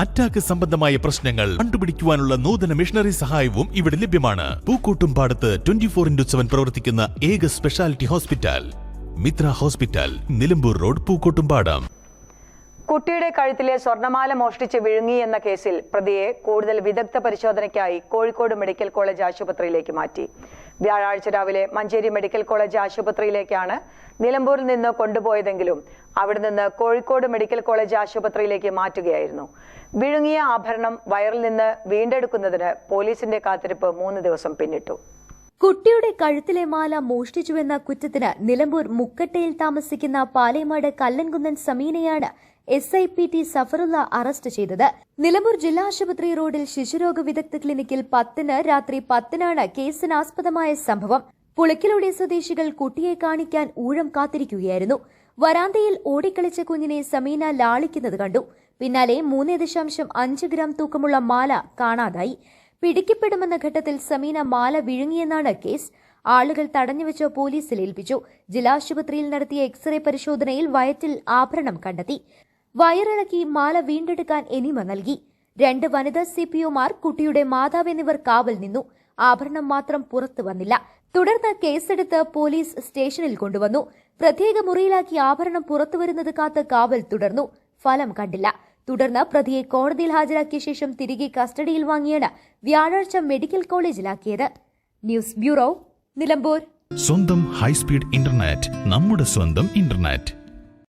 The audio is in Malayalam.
അറ്റാക്ക് സംബന്ധമായ പ്രശ്നങ്ങൾ കണ്ടുപിടിക്കുവാനുള്ള നൂതന മിഷണറി സഹായവും ഇവിടെ ലഭ്യമാണ്. പൂക്കോട്ടും പാടത്ത് ട്വന്റി ഫോർ ഇൻഡു സെവൻ പ്രവർത്തിക്കുന്ന ഏക speciality hospital Mitra hospital Nilambur road Pookkottumpadam. കുട്ടിയുടെ കഴുത്തിലെ സ്വർണമാല മോഷ്ടിച്ച് വിഴുങ്ങി എന്ന കേസിൽ പ്രതിയെ കൂടുതൽ വിദഗ്ധ പരിശോധനയ്ക്കായി കോഴിക്കോട് മെഡിക്കൽ കോളേജ് ആശുപത്രിയിലേക്ക് മാറ്റി. വ്യാഴാഴ്ച രാവിലെ മഞ്ചേരി മെഡിക്കൽ കോളേജ് ആശുപത്രിയിലേക്കാണ് നിലമ്പൂരിൽ നിന്ന് കൊണ്ടുപോയതെങ്കിലും അവിടെ നിന്ന് കോഴിക്കോട് മെഡിക്കൽ കോളേജ് ആശുപത്രിയിലേക്ക് മാറ്റുകയായിരുന്നു. വിഴുങ്ങിയ ആഭരണം വയറിൽ നിന്ന് വീണ്ടെടുക്കുന്നതിന് പോലീസിന്റെ കാത്തിരിപ്പ് മൂന്ന് ദിവസം പിന്നിട്ടു. കുട്ടിയുടെ കഴുത്തിലെ മാല മോഷ്ടിച്ചുവെന്ന കുറ്റത്തിന് നിലമ്പൂർ മുക്കട്ടയിൽ താമസിക്കുന്ന Palemad Kallankunnan സമീനയാണ് S I P T Safarulla arrest ചെയ്തത്. നിലമ്പൂർ ജില്ലാ ആശുപത്രി റോഡിൽ ശിശുരോഗ വിദഗ്ധ ക്ലിനിക്കിൽ പത്തിന് രാത്രി പത്തിനാണ് കേസിനാസ്പദമായ സംഭവം. പുളിക്കലോടെ സ്വദേശികൾ കുട്ടിയെ കാണിക്കാൻ ഊഴം കാത്തിരിക്കുകയായിരുന്നു. വരാന്തയിൽ ഓടിക്കളിച്ച കുഞ്ഞിനെ സമീന ലാളിക്കുന്നത് കണ്ടു. പിന്നാലെ മൂന്ന് ദശാംശം അഞ്ച് ഗ്രാം തൂക്കമുള്ള മാല കാണാതായി. പിടിക്കപ്പെടുമെന്ന ഘട്ടത്തിൽ സമീന മാല വിഴുങ്ങിയെന്നാണ് കേസ്. ആളുകൾ തടഞ്ഞുവെച്ച് പോലീസിൽ ഏൽപ്പിച്ചു. ജില്ലാശുപത്രിയിൽ നടത്തിയ എക്സ്റേ പരിശോധനയിൽ വയറ്റിൽ ആഭരണം കണ്ടെത്തി. വയറിളക്കി മാല വീണ്ടെടുക്കാൻ എനിമ നൽകി. രണ്ട് വനിതാ സി പി ഒമാർ കുട്ടിയുടെ മാതാവ് എന്നിവർ കാവൽ നിന്നു. ആഭരണം മാത്രം പുറത്തു വന്നില്ല. തുടർന്ന് കേസെടുത്ത് പോലീസ് സ്റ്റേഷനിൽ കൊണ്ടുവന്നു. പ്രത്യേക മുറിയിലാക്കി ആഭരണം പുറത്തുവരുന്നത് കാത്ത് കാവൽ തുടർന്നു. ഫലം കണ്ടില്ല. തുടർന്ന് പ്രതിയെ കോടതിയിൽ ഹാജരാക്കിയ ശേഷം തിരികെ കസ്റ്റഡിയിൽ വാങ്ങിയാണ് വ്യാഴാഴ്ച മെഡിക്കൽ കോളേജിലാക്കിയത്. News bureau Nilambur. സ്വന്തം ഹൈസ്പീഡ് ഇന്റർനെറ്റ് നമ്മുടെ സ്വന്തം ഇന്റർനെറ്റ്.